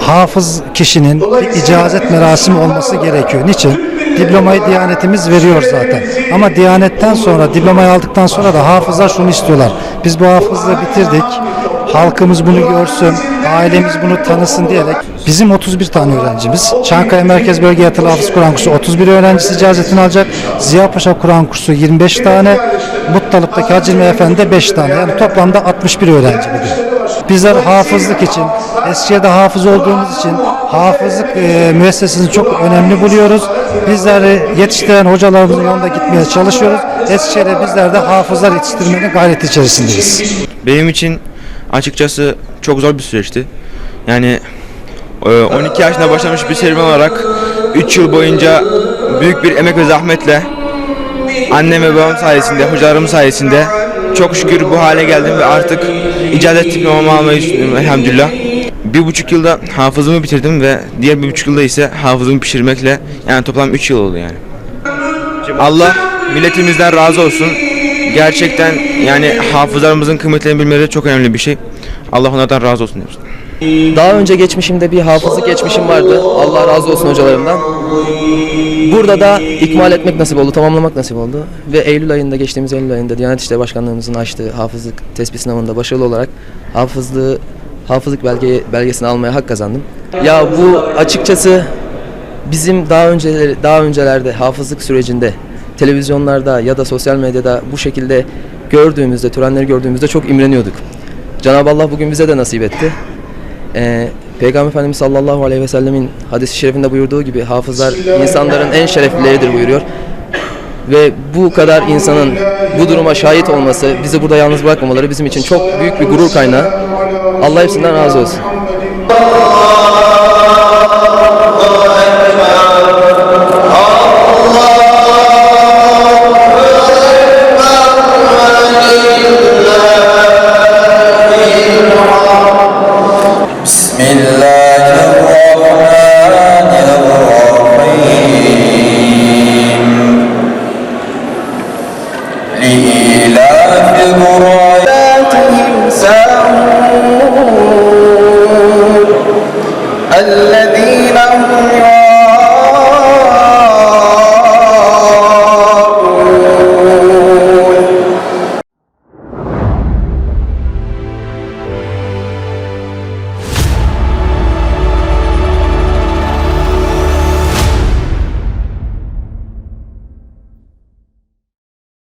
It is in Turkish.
hafız kişinin icazet merasimi olması gerekiyor. Niçin? Diplomayı Diyanetimiz veriyor zaten. Ama Diyanetten sonra, diplomayı aldıktan sonra da hafızlar şunu istiyorlar. Biz bu hafızlığı bitirdik. Halkımız bunu görsün, ailemiz bunu tanısın diyerek bizim 31 tane öğrencimiz. Çankaya Merkez Bölge Yatılı Hafız Kur'an kursu 31 öğrencisi icazetini alacak. Ziyapaşa Kur'an kursu 25 tane. Muttalıp'taki Hacı Efendi 5 tane. Yani toplamda 61 öğrenci bugün. Bizler hafızlık için, Eskişehir'de hafız olduğumuz için hafızlık e, müessesesini çok önemli buluyoruz. Bizleri yetiştiren hocalarımızın yolunda gitmeye çalışıyoruz. Eskişehir'de bizler de hafızlar yetiştirmenin gayreti içerisindeyiz. Benim için açıkçası çok zor bir süreçti. Yani e, 12 yaşında başlamış bir serüven olarak 3 yıl boyunca büyük bir emek ve zahmetle annem ve babam sayesinde, hocalarım sayesinde çok şükür bu hale geldim ve artık icazet diplomamı almayı düşünüyorum elhamdülillah. Bir buçuk yılda hafızımı bitirdim ve diğer bir buçuk yılda ise hafızımı pişirmekle yani toplam 3 yıl oldu yani. Allah milletimizden razı olsun. Gerçekten yani hafızlarımızın kıymetlerini bilmeleri çok önemli bir şey. Allah onlardan razı olsun diyoruz. Daha önce geçmişimde bir hafızlık geçmişim vardı. Allah razı olsun hocalarımdan. Burada da ikmal etmek nasip oldu, tamamlamak nasip oldu. Ve Eylül ayında, geçtiğimiz Eylül ayında Diyanet İşleri Başkanlığımızın açtığı hafızlık tespit sınavında başarılı olarak hafızlığı, hafızlık belge, belgesini almaya hak kazandım. Ya bu açıkçası bizim daha önce daha öncelerde hafızlık sürecinde televizyonlarda ya da sosyal medyada bu şekilde gördüğümüzde, törenleri gördüğümüzde çok imreniyorduk. Cenab-ı Allah bugün bize de nasip etti. Ee, Peygamber Efendimiz sallallahu aleyhi ve sellemin hadis-i şerifinde buyurduğu gibi hafızlar insanların en şereflileridir buyuruyor. Ve bu kadar insanın bu duruma şahit olması, bizi burada yalnız bırakmamaları bizim için çok büyük bir gurur kaynağı. Allah hepsinden razı olsun.